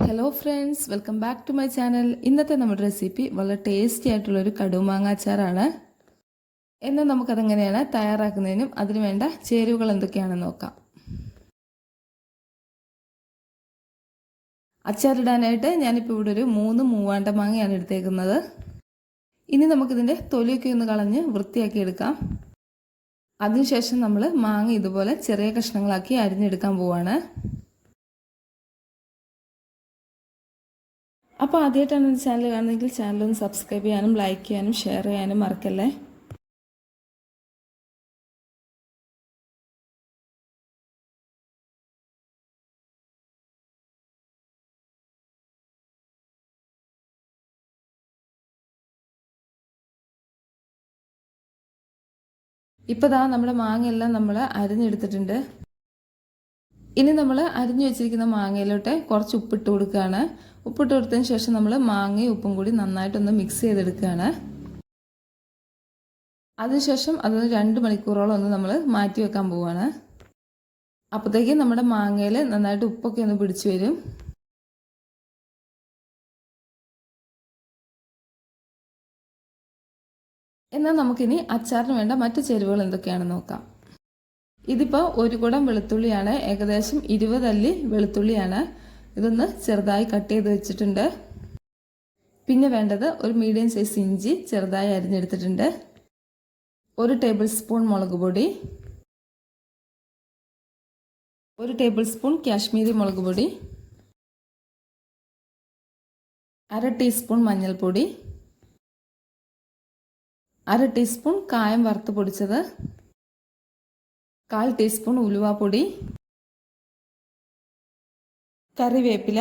Hello friends welcome back to my channel ഇന്നത്തെ നമ്മുടെ recipe വളരെ ടേസ്റ്റി ആയിട്ടുള്ളൊരു കടുമാങ്ങ അച്ചാറാണ് എന്നാൽ നമുക്കതെങ്ങനെയാണ് തയ്യാറാക്കുന്നതിനും അതിന് വേണ്ട ചേരുവകൾ എന്തൊക്കെയാണെന്ന് നോക്കാം. അച്ചാറിടാനായിട്ട് ഞാനിപ്പോൾ ഇവിടെ ഒരു മൂന്ന് മൂവാണ്ട മാങ്ങയാണ് എടുത്തേക്കുന്നത്. ഇനി നമുക്കിതിന്റെ തൊലിയൊക്കെ ഒന്ന് കളഞ്ഞ് വൃത്തിയാക്കി എടുക്കാം. അതിനുശേഷം നമ്മൾ മാങ്ങ ഇതുപോലെ ചെറിയ കഷ്ണങ്ങളാക്കി അരിഞ്ഞെടുക്കാൻ പോവാണ്. അപ്പോൾ ആദ്യമായിട്ടാണ് എന്റെ ചാനൽ കാണുന്നതെങ്കിൽ ഒന്ന് സബ്സ്ക്രൈബ് ചെയ്യാനും ലൈക്ക് ചെയ്യാനും ഷെയർ ചെയ്യാനും മറക്കല്ലേ? ഇപ്പോൾ ദാ നമ്മുടെ മാങ്ങയെല്ലാം നമ്മൾ അരിഞ്ഞെടുത്തിട്ടുണ്ട്. ഇനി നമ്മൾ അരിഞ്ഞു വെച്ചിരിക്കുന്ന മാങ്ങയിലോട്ട് കുറച്ച് ഉപ്പിട്ട് കൊടുക്കുകയാണ്. ഉപ്പിട്ട് കൊടുത്തതിന് ശേഷം നമ്മൾ മാങ്ങയും ഉപ്പും കൂടി നന്നായിട്ടൊന്ന് മിക്സ് ചെയ്തെടുക്കുകയാണ്. അതിനുശേഷം അത് രണ്ട് മണിക്കൂറോളം ഒന്ന് നമ്മൾ മാറ്റി വെക്കാൻ പോവുകയാണ്. അപ്പോഴത്തേക്കും നമ്മുടെ മാങ്ങയിൽ നന്നായിട്ട് ഉപ്പൊക്കെ ഒന്ന് പിടിച്ചു വരും. എന്നാൽ നമുക്കിനി അച്ചാറിന് വേണ്ട മറ്റു ചേരുവകൾ എന്തൊക്കെയാണെന്ന് നോക്കാം. ഇതിപ്പോൾ ഒരു കുടം വെളുത്തുള്ളിയാണ്. ഏകദേശം ഇരുപത് അല്ലി വെളുത്തുള്ളിയാണ്. ഇതൊന്ന് ചെറുതായി കട്ട് ചെയ്ത് വെച്ചിട്ടുണ്ട്. പിന്നെ വേണ്ടത് ഒരു മീഡിയം സൈസ് ഇഞ്ചി ചെറുതായി അരിഞ്ഞെടുത്തിട്ടുണ്ട്. ഒരു ടേബിൾ സ്പൂൺ മുളക് പൊടി. ഒരു ടേബിൾ സ്പൂൺ കാശ്മീരി മുളക് പൊടി. അര ടീസ്പൂൺ മഞ്ഞൾപ്പൊടി. അര ടീസ്പൂൺ കായം വറുത്ത് പൊടിച്ചത്. കാൽ ടീസ്പൂൺ ഉലുവാപ്പൊടി കറിവേപ്പില.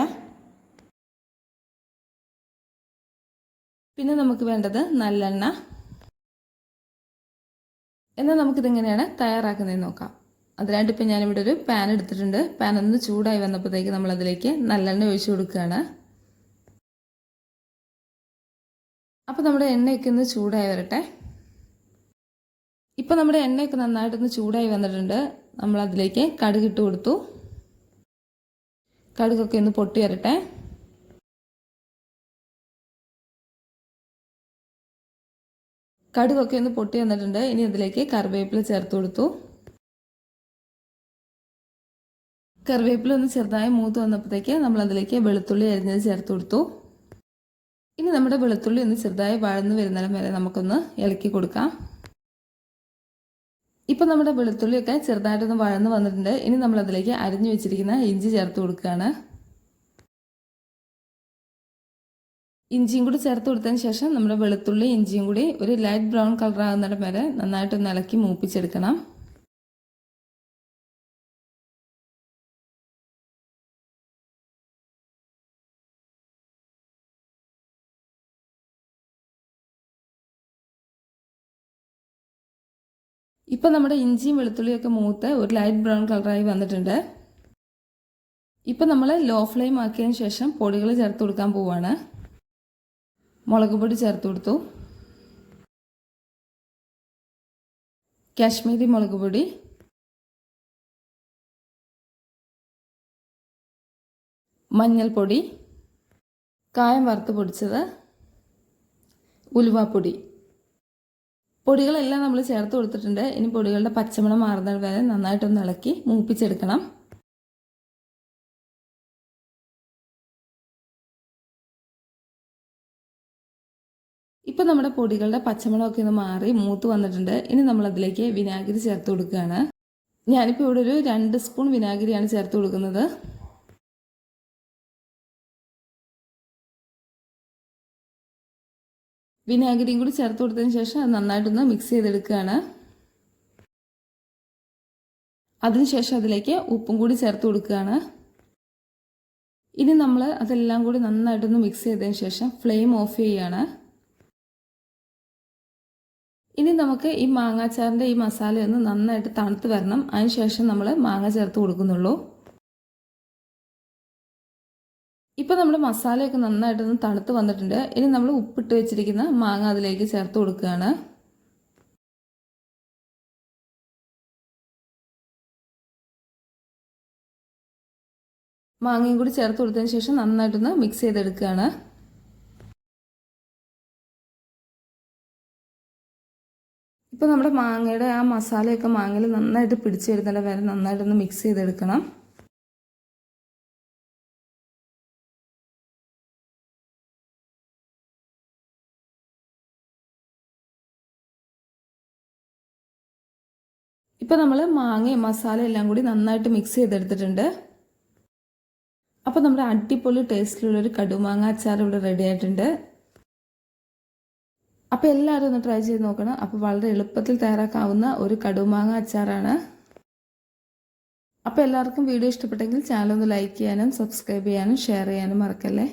പിന്നെ നമുക്ക് വേണ്ടത് നല്ലെണ്ണ. എന്നാൽ നമുക്കിതെങ്ങനെയാണ് തയ്യാറാക്കുന്നത് നോക്കാം. അതിനായിട്ട് ഇപ്പം ഞാനിവിടെ ഒരു പാൻ എടുത്തിട്ടുണ്ട്. പാൻ ഒന്ന് ചൂടായി വന്നപ്പോഴത്തേക്ക് നമ്മൾ അതിലേക്ക് നല്ലെണ്ണ ഒഴിച്ചു കൊടുക്കുകയാണ്. അപ്പോൾ നമ്മുടെ എണ്ണയൊക്കെ ഒന്ന് ചൂടായി വരട്ടെ. ഇപ്പം നമ്മുടെ എണ്ണയൊക്കെ നന്നായിട്ടൊന്ന് ചൂടായി വന്നിട്ടുണ്ട്. നമ്മൾ അതിലേക്ക് കടുകിട്ട് കൊടുത്തു. കടുകൊക്കെ ഒന്ന് പൊട്ടി വരട്ടെ. കടുകൊക്കെ ഒന്ന് പൊട്ടി വന്നിട്ടുണ്ട്. ഇനി അതിലേക്ക് കറിവേപ്പില ചേർത്ത് കൊടുത്തു. കറിവേപ്പില ഒന്ന് ചെറുതായി മൂത്ത് വന്നപ്പോഴത്തേക്ക് നമ്മൾ അതിലേക്ക് വെളുത്തുള്ളി അരിഞ്ഞത് ചേർത്ത് കൊടുത്തു. ഇനി നമ്മുടെ വെളുത്തുള്ളി ഒന്ന് ചെറുതായി വഴന്ന് വരുന്നിടം വരെ നമുക്കൊന്ന് ഇളക്കി കൊടുക്കാം. ഇപ്പം നമ്മുടെ വെളുത്തുള്ളിയൊക്കെ ചെറുതായിട്ടൊന്ന് വഴന്ന് വന്നിട്ടുണ്ട്. ഇനി നമ്മൾ അതിലേക്ക് അരിഞ്ഞു വെച്ചിരിക്കുന്ന ഇഞ്ചി ചേർത്ത് കൊടുക്കുകയാണ്. ഇഞ്ചിയും കൂടി ചേർത്ത് കൊടുത്തതിന് ശേഷം നമ്മുടെ വെളുത്തുള്ളി ഇഞ്ചിയും കൂടി ഒരു ലൈറ്റ് ബ്രൗൺ കളർ ആകുന്നിടം വരെ നന്നായിട്ടൊന്ന് ഇളക്കി മൂപ്പിച്ചെടുക്കണം. ഇപ്പം നമ്മുടെ ഇഞ്ചിയും വെളുത്തുള്ളിയൊക്കെ മൂത്ത് ഒരു ലൈറ്റ് ബ്രൗൺ കളറായി വന്നിട്ടുണ്ട്. ഇപ്പം നമ്മൾ ലോ ഫ്ലെയിം ആക്കിയതിന് ശേഷം പൊടികൾ ചേർത്ത് കൊടുക്കാൻ പോവാണ്. മുളക് പൊടി ചേർത്ത് കൊടുത്തു. കാശ്മീരി മുളക് പൊടി. മഞ്ഞൾപ്പൊടി. കായം വറുത്ത് പൊടിച്ചത്. ഉലുവാപ്പൊടി. പൊടികളെല്ലാം നമ്മൾ ചേർത്ത് കൊടുത്തിട്ടുണ്ട്. ഇനി പൊടികളുടെ പച്ചമണം മാറുന്നത് വരെ നന്നായിട്ടൊന്ന് ഇളക്കി മൂപ്പിച്ചെടുക്കണം. ഇപ്പം നമ്മുടെ പൊടികളുടെ പച്ചമണമൊക്കെ ഒന്ന് മാറി മൂത്ത് വന്നിട്ടുണ്ട്. ഇനി നമ്മൾ അതിലേക്ക് വിനാഗിരി ചേർത്ത് കൊടുക്കുകയാണ്. ഞാനിപ്പോൾ ഇവിടെ ഒരു രണ്ട് സ്പൂൺ വിനാഗിരിയാണ് ചേർത്ത് കൊടുക്കുന്നത്. വിനാഗിരിയും കൂടി ചേർത്ത് കൊടുത്തതിന് ശേഷം അത് നന്നായിട്ടൊന്ന് മിക്സ് ചെയ്തെടുക്കുകയാണ്. അതിനുശേഷം അതിലേക്ക് ഉപ്പും കൂടി ചേർത്ത് കൊടുക്കുകയാണ്. ഇനി നമ്മൾ അതെല്ലാം കൂടി നന്നായിട്ടൊന്ന് മിക്സ് ചെയ്തതിന് ശേഷം ഫ്ലെയിം ഓഫ് ചെയ്യുകയാണ്. ഇനി നമുക്ക് ഈ മാങ്ങാച്ചാറിന്റെ ഈ മസാല ഒന്ന് നന്നായിട്ട് തണുത്ത് വരണം. അതിനുശേഷം നമ്മൾ മാങ്ങ ചേർത്ത് കൊടുക്കുന്നുള്ളൂ. ഇപ്പോൾ നമ്മുടെ മസാലയൊക്കെ നന്നായിട്ടൊന്ന് തണുത്ത് വന്നിട്ടുണ്ട്. ഇനി നമ്മൾ ഉപ്പിട്ട് വെച്ചിരിക്കുന്ന മാങ്ങ അതിലേക്ക് ചേർത്ത് കൊടുക്കുകയാണ്. മാങ്ങയും കൂടി ചേർത്ത് കൊടുത്തതിന് ശേഷം നന്നായിട്ടൊന്ന് മിക്സ് ചെയ്തെടുക്കുകയാണ്. ഇപ്പോൾ നമ്മുടെ മാങ്ങയുടെ ആ മസാലയൊക്കെ മാങ്ങയിൽ നന്നായിട്ട് പിടിച്ചു വരുന്നതിന്റെ വരെ നന്നായിട്ടൊന്ന് മിക്സ് ചെയ്തെടുക്കണം. ഇപ്പോൾ നമ്മൾ മാങ്ങയും മസാല എല്ലാം കൂടി നന്നായിട്ട് മിക്സ് ചെയ്തെടുത്തിട്ടുണ്ട്. അപ്പോൾ നമ്മുടെ അടിപൊളി ടേസ്റ്റിലുള്ളൊരു കടുമാങ്ങ അച്ചാർ ഇവിടെ റെഡി ആയിട്ടുണ്ട്. അപ്പോൾ എല്ലാവരും ഒന്ന് ട്രൈ ചെയ്ത് നോക്കണം. അപ്പോൾ വളരെ എളുപ്പത്തിൽ തയ്യാറാക്കാവുന്ന ഒരു കടുമാങ്ങ അച്ചാറാണ്. അപ്പോൾ എല്ലാവർക്കും വീഡിയോ ഇഷ്ടപ്പെട്ടെങ്കിൽ ചാനൽ ഒന്ന് ലൈക്ക് ചെയ്യാനും സബ്സ്ക്രൈബ് ചെയ്യാനും ഷെയർ ചെയ്യാനും മറക്കല്ലേ?